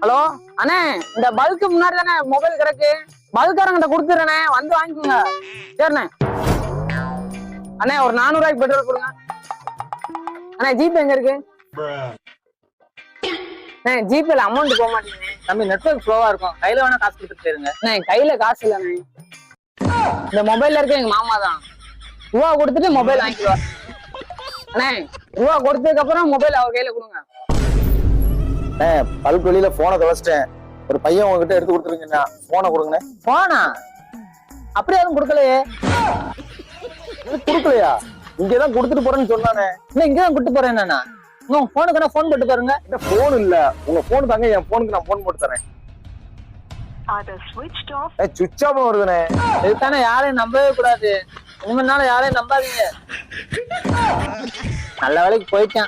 Hello அண்ணே இந்த bulk முன்னாடி தானே மொபைல் கிடக்கு? பல்காரங்கிட்ட கொடுத்துறேனே வந்து வாங்கிக்கோங்க. சரிண்ணே. அண்ணே ஒரு நானூறுவாய்க்கு பெட்ரோல் கொடுங்க. அண்ணே ஜிபே எங்க இருக்கு? அண்ணே ஜிபேல அமௌண்ட் போக மாட்டேங்குது. தம்பி நெட்வொர்க் ஸ்லோவா இருக்கும். கையில வேணா காசு கொடுத்துட்டு போயிருங்க. அண்ணே கையில காசு இல்லண்ணே. இந்த மொபைல்ல இருக்க எங்க மாமா தான். ரூபா கொடுத்துட்டு மொபைல் வாங்கிக்குவார் அண்ணே ரூபா கொடுத்ததுக்கு அப்புறம் மொபைல் அவர் கையில கொடுங்க. பல்க் வெளியில போனை தொலைச்சிட்டேன். ஒரு பையன் உங்ககிட்ட எடுத்து கொடுத்துருங்கண்ணா. போனை கொடுங்கண்ணே. போனா அப்படியே எதுவும் கொடுக்கலையே? இது கொடுக்கலையா? இங்கதான் கொடுத்துட்டு போறேன்னு சொன்னானே. இன்னும் இங்கதான் கூட்டு போறேன் நானா. உங்க போனுக்கு நான் போன் போட்டு பாருங்க. இந்த போன் இல்ல. உங்க போன் தாங்க என் போனுக்கு நான் போன் போட்டு தரேன். சுவிட்ச் ஆஃப் வருதுண்ணே. இதுதானே யாரையும் நம்பவே கூடாது. இனிமேனால யாரையும் நம்பாதீங்க. நல்ல வேலைக்கு போயிட்டேன்.